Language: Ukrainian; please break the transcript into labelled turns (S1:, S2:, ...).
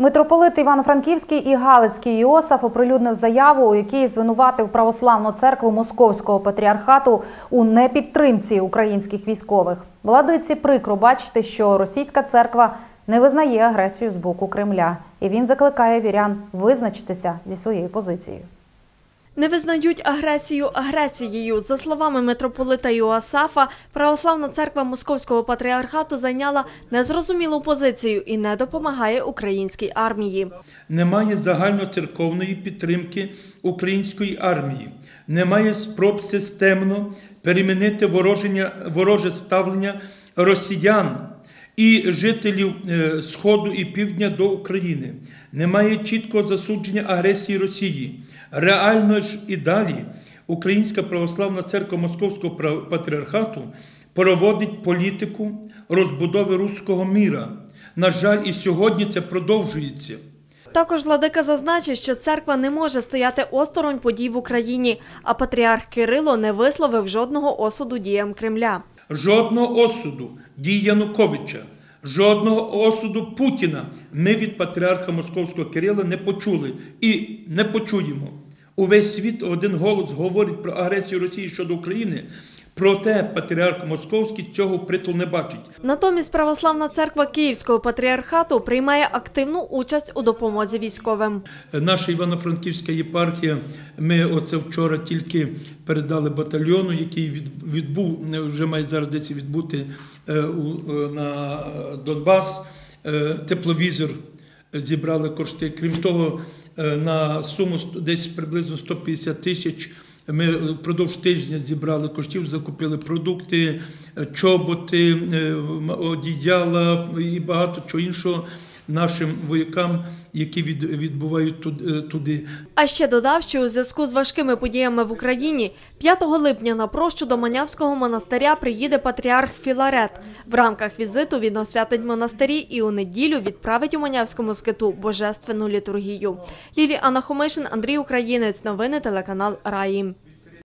S1: Митрополит Івано-Франківський і Галицький Іосаф оприлюднив заяву, у якій звинуватив православну церкву Московського патріархату у непідтримці українських військових. Владиці прикро бачити, що російська церква не визнає агресію з боку Кремля, і він закликає вірян визначитися зі своєю позицією.
S2: Не визнають агресію агресією. За словами митрополита Іоасафа, православна церква Московського патріархату зайняла незрозумілу позицію і не допомагає українській армії.
S3: Немає загальноцерковної підтримки української армії, немає спроб системно перемінити вороже ставлення росіян і жителів е, Сходу і Півдня до України. Немає чіткого засудження агресії Росії. Реально ж і далі Українська православна церква Московського патріархату проводить політику розбудови руського міра. На жаль, і сьогодні це продовжується.
S2: Також владика зазначив, що церква не може стояти осторонь подій в Україні, а патріарх Кирило не висловив жодного осуду діям Кремля.
S3: Жодного осуду дій Януковича, жодного осуду Путіна ми від патріарха Московського Кирила не почули і не почуємо. Увесь світ один голос говорить про агресію Росії щодо України. Проте патріарх Московський цього притул не бачить.
S2: Натомість православна церква Київського патріархату приймає активну участь у допомозі військовим.
S3: Наша Івано-Франківська єпархія, ми оце вчора тільки передали батальйону, який від- відбув, не, вже має зараз десь відбути е, у- е, на Донбас. Е, Тепловізор зібрали кошти. Крім того, на суму десь приблизно 150 тисяч. Ми впродовж тижня зібрали коштів, закупили продукти, е, чоботи, е, одіяла і багато чого іншого нашим воякам, які від, відбувають е, туди.
S2: А ще додав, що у зв'язку з важкими подіями в Україні 5 липня на прощу до Манявського монастиря приїде патріарх Філарет. В рамках візиту він освятить монастирі і у неділю відправить у Манявському скиту божественну літургію. Лілі Анна Хомишин, Андрій Українець. Новини телеканал Раї.